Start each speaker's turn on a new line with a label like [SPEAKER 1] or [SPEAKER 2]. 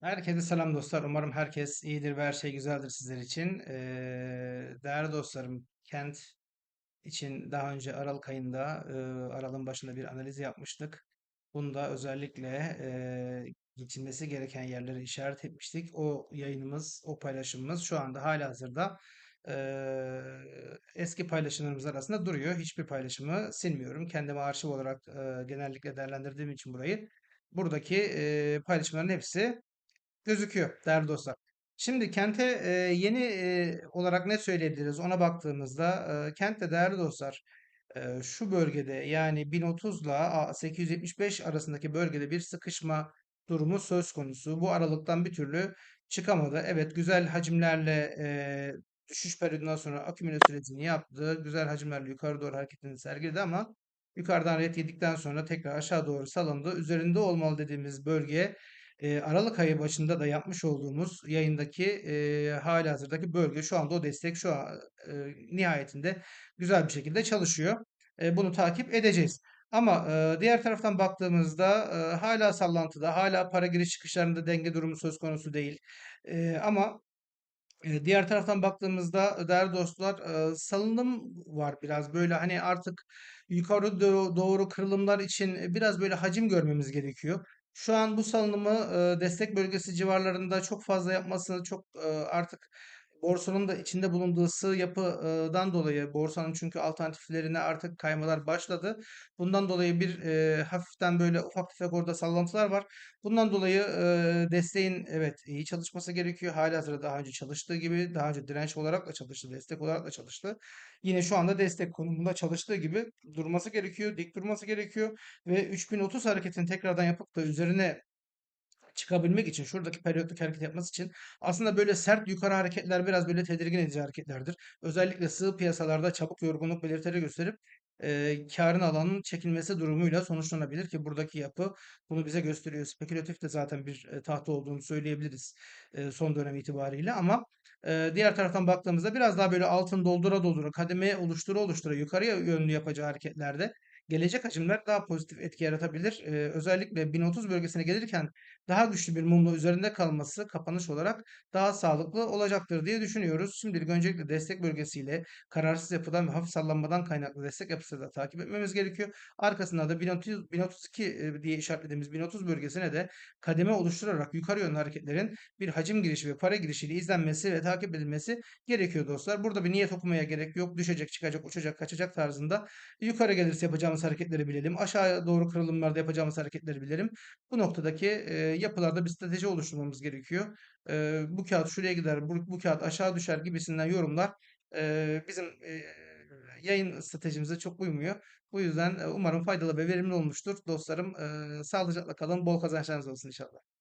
[SPEAKER 1] Herkese selam dostlar. Umarım herkes iyidir ve her şey güzeldir sizler için. Ee, değerli dostlarım, Kent için daha önce Aralık ayında, e, Aralık'ın başında bir analiz yapmıştık. Bunda özellikle e, geçilmesi gereken yerleri işaret etmiştik. O yayınımız, o paylaşımımız şu anda halihazırda e, eski paylaşımlarımız arasında duruyor. Hiçbir paylaşımı silmiyorum. Kendime arşiv olarak e, genellikle değerlendirdiğim için burayı. Buradaki e, paylaşımların hepsi gözüküyor değerli dostlar. Şimdi kente e, yeni e, olarak ne söyleyebiliriz ona baktığımızda e, kentte değerli dostlar e, şu bölgede yani 1030 ile 875 arasındaki bölgede bir sıkışma durumu söz konusu. Bu aralıktan bir türlü çıkamadı. Evet güzel hacimlerle e, düşüş periyodundan sonra akümüle sürecini yaptı. Güzel hacimlerle yukarı doğru hareketini sergiledi ama yukarıdan ret yedikten sonra tekrar aşağı doğru salındı. Üzerinde olmalı dediğimiz bölgeye e, Aralık ayı başında da yapmış olduğumuz yayındaki e, halihazırdaki bölge şu anda o destek şu an e, nihayetinde güzel bir şekilde çalışıyor. E, bunu takip edeceğiz. Ama e, diğer taraftan baktığımızda e, hala sallantıda, hala para giriş çıkışlarında denge durumu söz konusu değil. E, ama e, diğer taraftan baktığımızda değerli dostlar e, salınım var biraz böyle hani artık yukarı do- doğru kırılımlar için biraz böyle hacim görmemiz gerekiyor. Şu an bu salınımı destek bölgesi civarlarında çok fazla yapması çok artık borsanın da içinde bulunduğu sığ yapıdan dolayı borsanın çünkü alternatiflerine artık kaymalar başladı. Bundan dolayı bir e, hafiften böyle ufak tefek orada sallantılar var. Bundan dolayı e, desteğin evet iyi çalışması gerekiyor. Halihazırda daha önce çalıştığı gibi daha önce direnç olarak da çalıştı, destek olarak da çalıştı. Yine şu anda destek konumunda çalıştığı gibi durması gerekiyor, dik durması gerekiyor ve 3030 hareketini tekrardan yapıp da üzerine çıkabilmek için, şuradaki periyotlik hareket yapması için aslında böyle sert yukarı hareketler biraz böyle tedirgin edici hareketlerdir. Özellikle sığ piyasalarda çabuk yorgunluk belirtileri gösterip e, karın alanın çekilmesi durumuyla sonuçlanabilir ki buradaki yapı bunu bize gösteriyor. Spekülatif de zaten bir e, tahta olduğunu söyleyebiliriz e, son dönem itibariyle ama e, diğer taraftan baktığımızda biraz daha böyle altın doldura doldura kademe oluştura oluştura yukarıya yönlü yapacağı hareketlerde gelecek hacimler daha pozitif etki yaratabilir. E, özellikle 1030 bölgesine gelirken daha güçlü bir mumla üzerinde kalması kapanış olarak daha sağlıklı olacaktır diye düşünüyoruz. Şimdilik öncelikle destek bölgesiyle kararsız yapıdan ve hafif sallanmadan kaynaklı destek yapısı da takip etmemiz gerekiyor. Arkasında da 1030, 1032 e, diye işaretlediğimiz 1030 bölgesine de kademe oluşturarak yukarı yönlü hareketlerin bir hacim girişi ve para girişiyle izlenmesi ve takip edilmesi gerekiyor dostlar. Burada bir niyet okumaya gerek yok. Düşecek, çıkacak, uçacak, kaçacak tarzında yukarı gelirse yapacağımız hareketleri bilelim. Aşağıya doğru kırılımlarda yapacağımız hareketleri bilelim. Bu noktadaki e, yapılarda bir strateji oluşturmamız gerekiyor. E, bu kağıt şuraya gider, bu, bu kağıt aşağı düşer gibisinden yorumlar e, bizim e, yayın stratejimize çok uymuyor. Bu yüzden umarım faydalı ve verimli olmuştur. Dostlarım e, sağlıcakla kalın, bol kazançlarınız olsun inşallah.